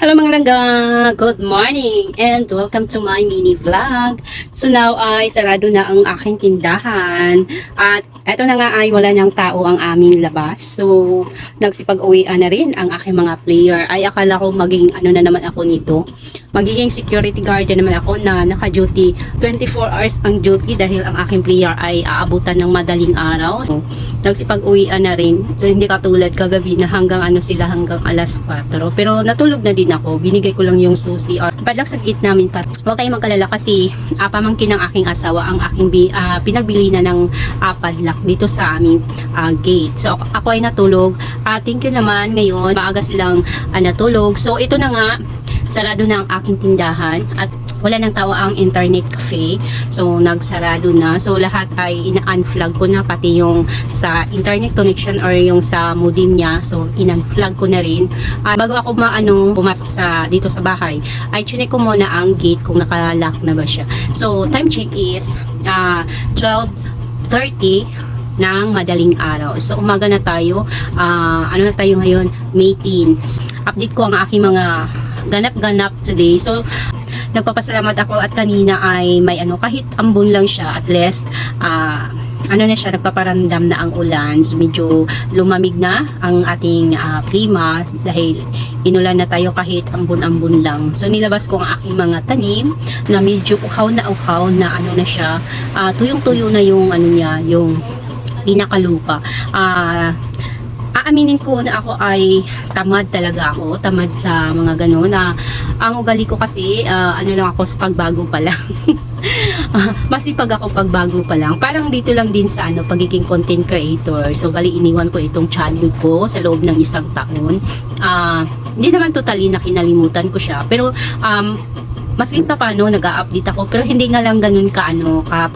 Hello mga langga! Good morning and welcome to my mini vlog. So now ay sarado na ang aking tindahan at eto na nga ay wala nang tao ang aming labas. So nagsipag-uwian na rin ang aking mga player. Ay akala ko maging ano na naman ako nito. Magiging security guard na naman ako na naka-duty 24 hours ang duty dahil ang aking player ay aabutan ng madaling araw. So nagsipag-uwian na rin. So hindi katulad kagabi na hanggang ano sila hanggang alas 4. Pero natulog na din ako. Binigay ko lang yung susi padlock sa gate namin pa. Huwag kayong magkalala kasi uh, pamangkin ng aking asawa ang aking bi, ah, pinagbili na ng uh, padlock dito sa aming ah, gate. So ako, ay natulog. Ah, thank you naman ngayon. Maaga silang ah, natulog. So ito na nga sarado na ang aking tindahan at wala nang tao ang internet cafe. So, nagsarado na. So, lahat ay ina-unflag ko na pati yung sa internet connection or yung sa modem niya. So, in-unflag ko na rin. Ah, bago ako maano pumasok sa dito sa bahay, ay chinek ko muna ang gate kung naka-lock na ba siya. So, time check is ah 12:30 ng madaling araw. So, umaga na tayo. Ah, ano na tayo ngayon? May 10. Update ko ang aking mga ganap-ganap today. So, nagpapasalamat ako at kanina ay may ano, kahit ambon lang siya, at least, ah, ano na siya, nagpaparamdam na ang ulan. So, medyo lumamig na ang ating ah, klima dahil inulan na tayo kahit ambon-ambon lang. So, nilabas ko ang aking mga tanim na medyo uhaw na uhaw na ano na siya, ah, tuyong-tuyo na yung ano niya, yung pinakalupa. Ah, aaminin ko na ako ay tamad talaga ako, tamad sa mga gano'n na ang ugali ko kasi ah, ano lang ako sa pagbago pa lang. Ah, Masipag ako pagbago pa lang. Parang dito lang din sa ano pagiging content creator. So bali iniwan ko itong channel ko sa loob ng isang taon. Ah, hindi naman totally na kinalimutan ko siya. Pero um, mas pa paano nag-a-update ako pero hindi nga lang ganun ka ano ka.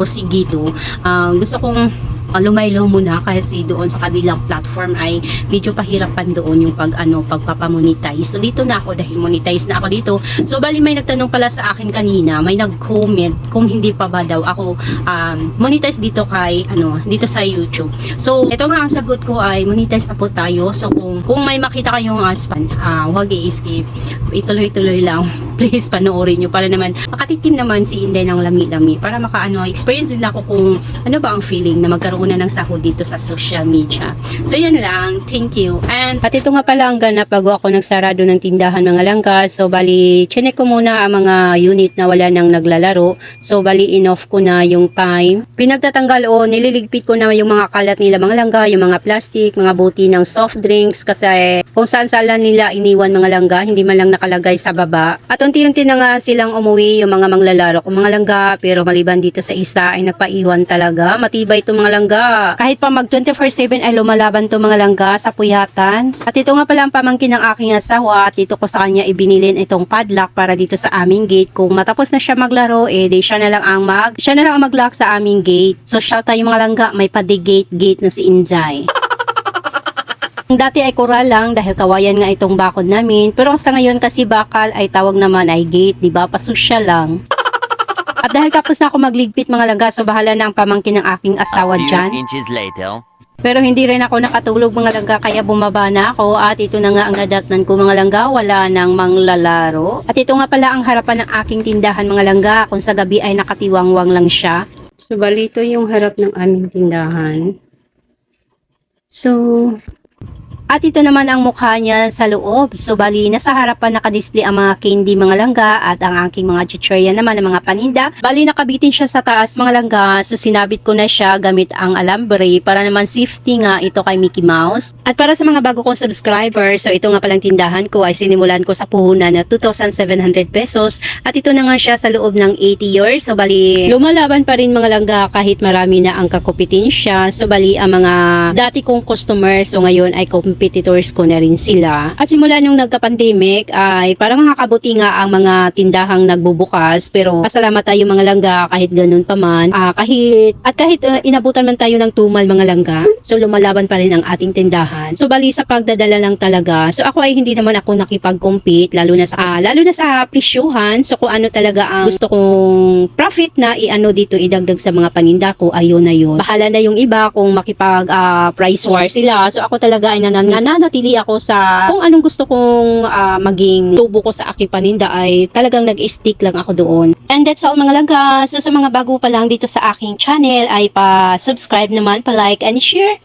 Ah, gusto kong uh, lumaylo muna kasi doon sa kabilang platform ay medyo pahirapan doon yung pag ano pagpapamonetize. So dito na ako dahil monetize na ako dito. So bali may nagtanong pala sa akin kanina, may nag-comment kung hindi pa ba daw ako um, monetize dito kay ano dito sa YouTube. So ito nga ang sagot ko ay monetize na po tayo. So kung kung may makita kayong ads pan, uh, huwag i-skip. Ituloy-tuloy lang. Please panoorin nyo para naman makatikim naman si Inday ng lami-lami para makaano experience din ako kung ano ba ang feeling na magkaroon na ng sahod dito sa social media. So yan lang. Thank you. And at ito nga pala ang ganap bago ako nagsarado ng tindahan mga langga. So bali, chinek ko muna ang mga unit na wala nang naglalaro. So bali, in-off ko na yung time. Pinagtatanggal o nililigpit ko na yung mga kalat nila mga langga, yung mga plastic, mga buti ng soft drinks kasi kung saan saan nila iniwan mga langga, hindi man lang nakalagay sa baba. At unti-unti na nga silang umuwi yung mga manglalaro ko mga langga pero maliban dito sa isa ay nagpaiwan talaga. Matibay itong mga langga. Kahit pa mag 24-7 ay lumalaban to mga langga sa puyatan. At ito nga pala ang pamangkin ng aking asawa at dito ko sa kanya ibinilin itong padlock para dito sa aming gate. Kung matapos na siya maglaro, eh di siya na lang ang mag, siya na lang ang mag-lock sa aming gate. So shout tayo mga langga, may padigate gate na si Injay. Ang Dati ay kural lang dahil kawayan nga itong bakod namin. Pero sa ngayon kasi bakal ay tawag naman ay gate, di ba? Pasusya lang. At dahil tapos na ako magligpit mga langga, so bahala na ang pamangkin ng aking asawa dyan. Pero hindi rin ako nakatulog mga langga kaya bumaba na ako at ito na nga ang nadatnan ko mga langga wala nang manglalaro. At ito nga pala ang harapan ng aking tindahan mga langga kung sa gabi ay nakatiwangwang lang siya. So balito yung harap ng aming tindahan. So at ito naman ang mukha niya sa loob. So bali, nasa harapan nakadisplay ang mga candy mga langga at ang aking mga chichirya naman ng mga paninda. Bali, nakabitin siya sa taas mga langga. So sinabit ko na siya gamit ang alambre para naman safety nga ito kay Mickey Mouse. At para sa mga bago kong subscribers, so ito nga palang tindahan ko ay sinimulan ko sa puhunan na 2,700 pesos. At ito na nga siya sa loob ng 80 years. So bali, lumalaban pa rin mga langga kahit marami na ang kakupitin siya. So bali, ang mga dati kong customers so ngayon ay competitors ko na rin sila. At simula nung nagka-pandemic ay parang makakabuti nga ang mga tindahang nagbubukas pero pasalamat tayo mga langga kahit ganun pa man. Ah, kahit at kahit uh, inabutan man tayo ng tumal mga langga, so lumalaban pa rin ang ating tindahan. So bali sa pagdadala lang talaga. So ako ay hindi naman ako nakipag-compete lalo na sa ah, lalo na sa presyuhan. So kung ano talaga ang gusto kong profit na iano dito idagdag sa mga paninda ko, ayun na yun. Bahala na yung iba kung makipag ah, price war sila. So ako talaga ay nananatili naman nga nanatili ako sa kung anong gusto kong ah, maging tubo ko sa aking paninda ay talagang nag-stick lang ako doon. And that's all mga langga. So sa mga bago pa lang dito sa aking channel ay pa-subscribe naman, pa-like and share